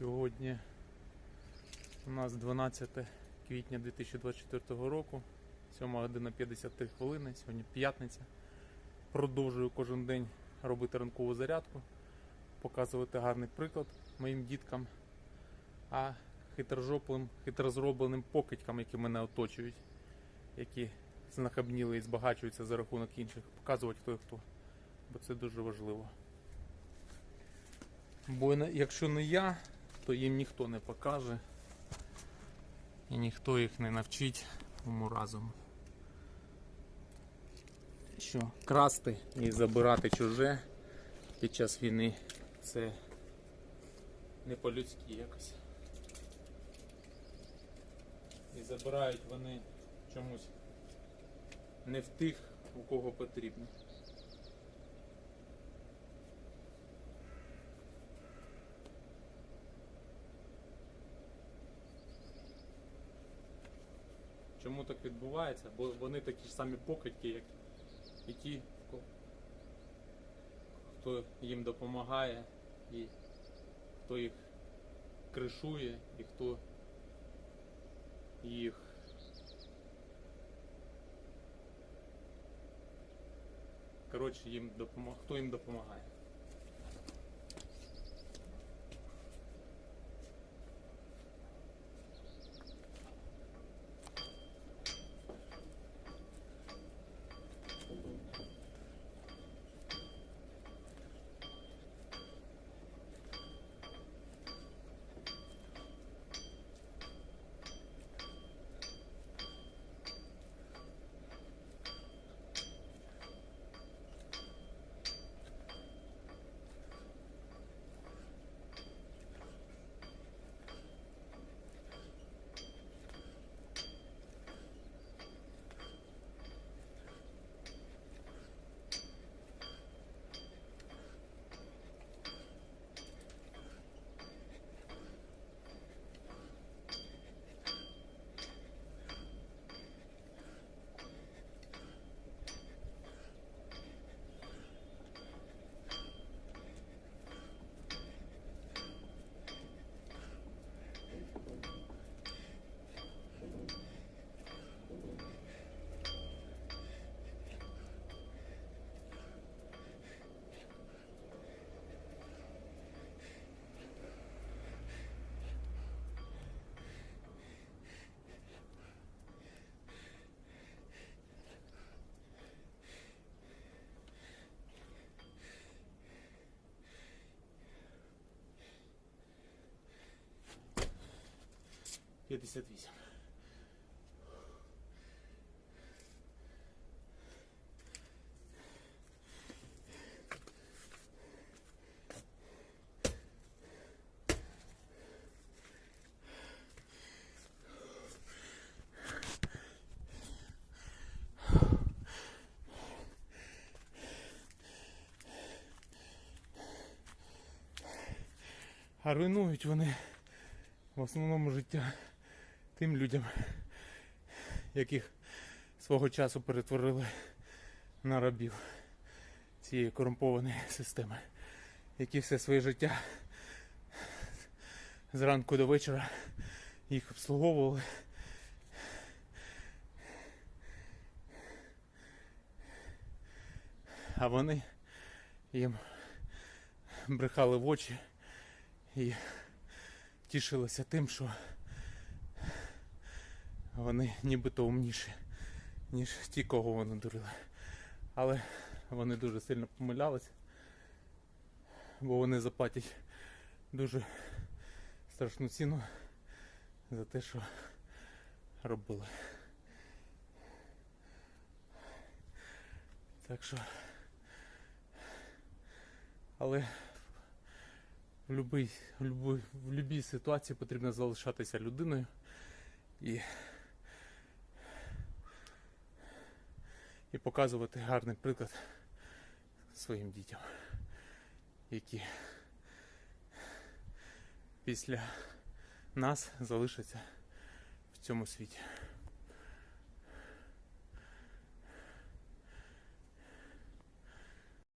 Сьогодні у нас 12 квітня 2024 року, 7 година 53 хвилини, сьогодні п'ятниця. Продовжую кожен день робити ранкову зарядку, показувати гарний приклад моїм діткам, а хитрожоплим, хитрозробленим покидькам, які мене оточують, які знахабніли і збагачуються за рахунок інших, показувати хто і хто. Бо це дуже важливо. Бо якщо не я, то їм ніхто не покаже. І ніхто їх не навчить уму разом. Що красти і забирати чуже під час війни це не по-людськи якось. І забирають вони чомусь не в тих, у кого потрібно. Чому так відбувається? Бо вони такі ж самі покидьки, як і ті, хто їм допомагає, і хто їх кришує, і хто їх коротше їм допомагає, хто їм допомагає. П'ятдесят вісім. А руйнують вони в основному життя тим людям, яких свого часу перетворили на рабів цієї корумпованої системи, які все своє життя зранку до вечора їх обслуговували. А вони їм брехали в очі і тішилися тим, що вони нібито умніші, ніж ті, кого вони дурили. Але вони дуже сильно помилялися, бо вони заплатять дуже страшну ціну за те, що робили. Так що. Але в в в любій ситуації потрібно залишатися людиною і, і показувати гарний приклад своїм дітям, які після нас залишаться в цьому світі.